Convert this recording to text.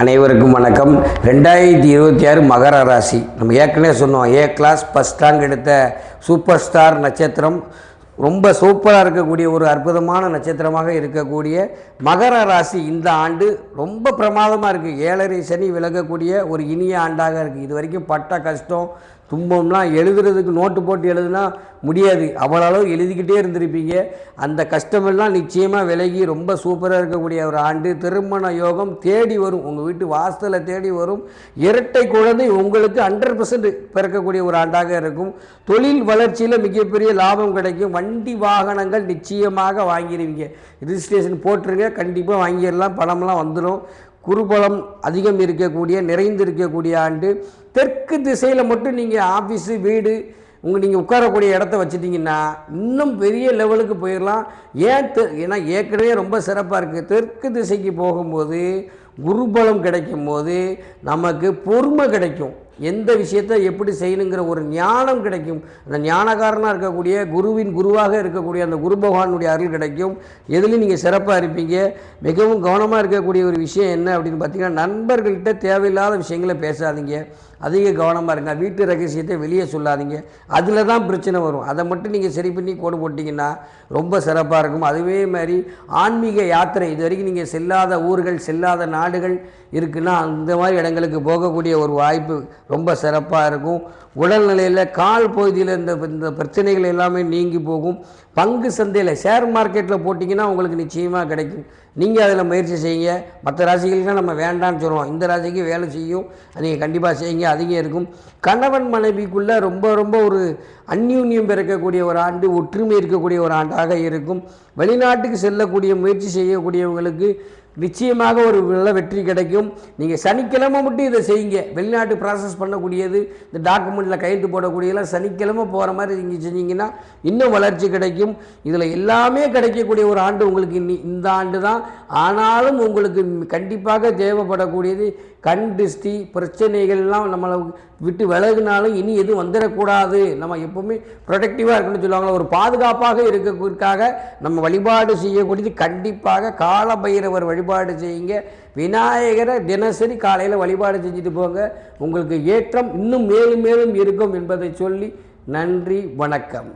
அனைவருக்கும் வணக்கம். ரெண்டாயிரத்தி இருபத்தி ஆறு மகர ராசி. நம்ம ஏற்கனவே சொன்னோம் ஏ கிளாஸ் ஃபஸ்ட் ரேங்க் எடுத்த சூப்பர் ஸ்டார் நட்சத்திரம். ரொம்ப சூப்பராக இருக்கக்கூடிய ஒரு அற்புதமான நட்சத்திரமாக இருக்கக்கூடிய மகர ராசி இந்த ஆண்டு ரொம்ப பிரமாதமாக இருக்குது ஏழரை சனி விலகக்கூடிய ஒரு இனிய ஆண்டாக இருக்குது இது வரைக்கும் பட்ட கஷ்டம் துன்பம்லாம் எழுதுறதுக்கு நோட்டு போட்டு எழுதுனா முடியாது. அவ்வளோ அளவு எழுதிக்கிட்டே இருந்திருப்பீங்க. அந்த கஷ்டமெல்லாம் நிச்சயமாக விலகி ரொம்ப சூப்பராக இருக்கக்கூடிய ஒரு ஆண்டு. திருமண யோகம் தேடி வரும். உங்கள் வீட்டு வாசலில் தேடி வரும். இரட்டை குழந்தை உங்களுக்கு ஹண்ட்ரட் பர்சன்ட் பிறக்கக்கூடிய ஒரு ஆண்டாக இருக்கும். தொழில் வளர்ச்சியில் மிகப்பெரிய லாபம் கிடைக்கும். வண்டி வாகனங்கள் நிச்சயமாக வாங்கிடுவீங்க ரிஜிஸ்ட்ரேஷன் போட்டுருங்க. கண்டிப்பாக வாங்கிடலாம். பணம்லாம் வந்துடும் குருபலம் அதிகம் இருக்கக்கூடிய நிறைந்து இருக்கக்கூடிய ஆண்டு தெற்கு திசையில் மட்டும் நீங்கள் ஆஃபீஸு வீடு உங்கள் நீங்கள் உட்காரக்கூடிய இடத்த வச்சுட்டிங்கன்னா இன்னும் பெரிய லெவலுக்கு போயிடலாம் ஏன் தெ ஏன்னா ஏற்கனவே ரொம்ப சிறப்பாக இருக்குது தெற்கு திசைக்கு போகும்போது குருபலம் கிடைக்கும் போது நமக்கு பொறுமை கிடைக்கும். எந்த விஷயத்தை எப்படி செய்யணுங்கிற ஒரு ஞானம் கிடைக்கும். அந்த ஞானகாரனாக இருக்கக்கூடிய குருவின் குருவாக இருக்கக்கூடிய அந்த குரு பகவானுடைய அருள் கிடைக்கும். எதுலையும் நீங்கள் சிறப்பாக இருப்பீங்க. மிகவும் கவனமாக இருக்கக்கூடிய ஒரு விஷயம் என்ன அப்படின்னு பார்த்தீங்கன்னா நண்பர்கள்கிட்ட தேவையில்லாத விஷயங்களை பேசாதீங்க. அதிக கவனமாக இருங்க. வீட்டு ரகசியத்தை வெளியே சொல்லாதீங்க. அதில் தான் பிரச்சனை வரும். அதை மட்டும் நீங்கள் சரி பண்ணி கோடு போட்டிங்கன்னா ரொம்ப சிறப்பாக இருக்கும். அதுவே மாதிரி ஆன்மீக யாத்திரை இது வரைக்கும் நீங்கள் செல்லாத ஊர்கள் செல்லாத நாடுகள் இருக்குன்னா அந்த மாதிரி இடங்களுக்கு போகக்கூடிய ஒரு வாய்ப்பு ரொம்ப சிறப்பாக இருக்கும். உடல்நிலையில் கால் பகுதியில் இந்த இந்த பிரச்சனைகள் எல்லாமே நீங்கி போகும். பங்கு சந்தையில் ஷேர் மார்க்கெட்டில் போட்டிங்கன்னா உங்களுக்கு நிச்சயமாக கிடைக்கும். நீங்கள் அதில் முயற்சி செய்யுங்க. மற்ற ராசிகளுக்கு நம்ம வேண்டாம்னு சொல்லுவோம் இந்த ராசிக்கு வேலை செய்யும். நீங்கள் கண்டிப்பாக செய்யுங்க. அதிகம் இருக்கும். கணவன் மனைவிக்குள்ளே ரொம்ப ரொம்ப ஒரு அந்யூன்யம் பிறக்கக்கூடிய ஒரு ஆண்டு ஒற்றுமை இருக்கக்கூடிய ஒரு ஆண்டாக இருக்கும். வெளிநாட்டுக்கு செல்லக்கூடிய முயற்சி செய்யக்கூடியவங்களுக்கு நிச்சயமாக ஒரு நல்ல வெற்றி கிடைக்கும். நீங்கள் சனிக்கிழமை மட்டும் இதை செய்யுங்க. வெளிநாட்டு ப்ராசஸ் பண்ணக்கூடியது இந்த டாக்குமெண்ட்டில் கையெழுத்து போடக்கூடியதெல்லாம் சனிக்கிழமை போகிற மாதிரி நீங்கள் செஞ்சீங்கன்னா இன்னும் வளர்ச்சி கிடைக்கும். இதில் எல்லாமே கிடைக்கக்கூடிய ஒரு ஆண்டு உங்களுக்கு இனி இந்த ஆண்டு தான். ஆனாலும் உங்களுக்கு கண்டிப்பாக தேவைப்படக்கூடியது கண் திருஷ்டி பிரச்சனைகள்லாம் நம்மளை விட்டு விலகுனாலும் இனி எதுவும் வந்துடக்கூடாது. நம்ம எப்போவுமே ப்ரொடக்டிவாக இருக்கணும்னு சொல்லுவாங்க ஒரு பாதுகாப்பாக இருக்கிறதுக்காக நம்ம வழிபாடு செய்யக்கூடியது கண்டிப்பாக கால வழி வழிபாடு செய்யுங்க. விநாயகரை தினசரி காலையில் வழிபாடு செஞ்சுட்டு போங்க. உங்களுக்கு ஏற்றம் இன்னும் மேலும் மேலும் இருக்கும் என்பதை சொல்லி நன்றி வணக்கம்.